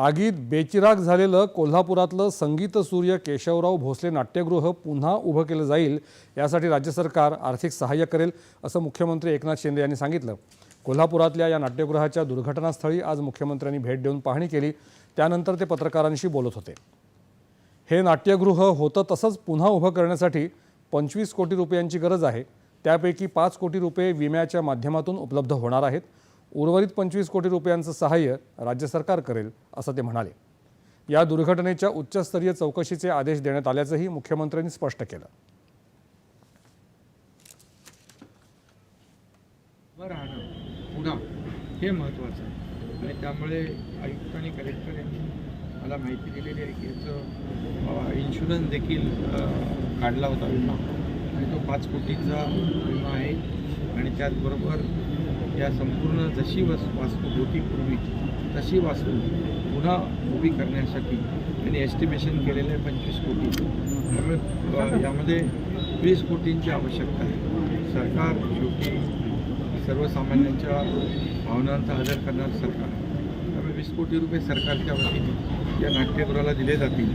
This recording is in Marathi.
आगीत बेचिराग झालेलं कोल्हापुरातलं संगीत सूर्य केशवराव भोसले नाट्यगृह पुन्हा उभं केलं जाईल यासाठी राज्य सरकार आर्थिक सहाय्य करेल असं मुख्यमंत्री एकनाथ शिंदे यांनी सांगितलं. कोल्हापुरातल्या या नाट्यगृहाच्या दुर्घटनास्थळी आज मुख्यमंत्र्यांनी भेट देऊन पाहणी केली त्यानंतर ते पत्रकारांशी बोलत होते. हे नाट्यगृह होतं तसंच पुन्हा उभं करण्यासाठी पंचवीस कोटी रुपयांची गरज आहे त्यापैकी पाच कोटी रुपये विम्याच्या माध्यमातून उपलब्ध होणार आहेत. उर्वरित पंचवीस कोटी रुपयांचं सहाय्य राज्य सरकार करेल असं ते म्हणाले. या दुर्घटनेच्या उच्चस्तरीय चौकशीचे आदेश देण्यात आल्याचंही मुख्यमंत्र्यांनी स्पष्ट केलं. राहणं पुन्हा हे महत्त्वाचं आहे. आणि त्यामुळे आयुक्त आणि कलेक्टर यांनी मला माहिती दिलेली आहे की याचं इन्शुरन्स देखील काढला होता विमा. आणि तो पाच कोटीचा विमा आहे. आणि त्याचबरोबर या संपूर्ण जशी वस वास्तू होती पूर्वी तशी वास्तू पुन्हा उभी करण्यासाठी त्यांनी एस्टिमेशन केलेलं आहे पंचवीस कोटी. त्यामुळे यामध्ये वीस कोटींची आवश्यकता आहे. सरकार शेवटी सर्वसामान्यांच्या भावनांचा आदर करणारं सरकार त्यामुळे वीस कोटी रुपये सरकारच्या वतीने या नाट्यगृहाला दिले जातील.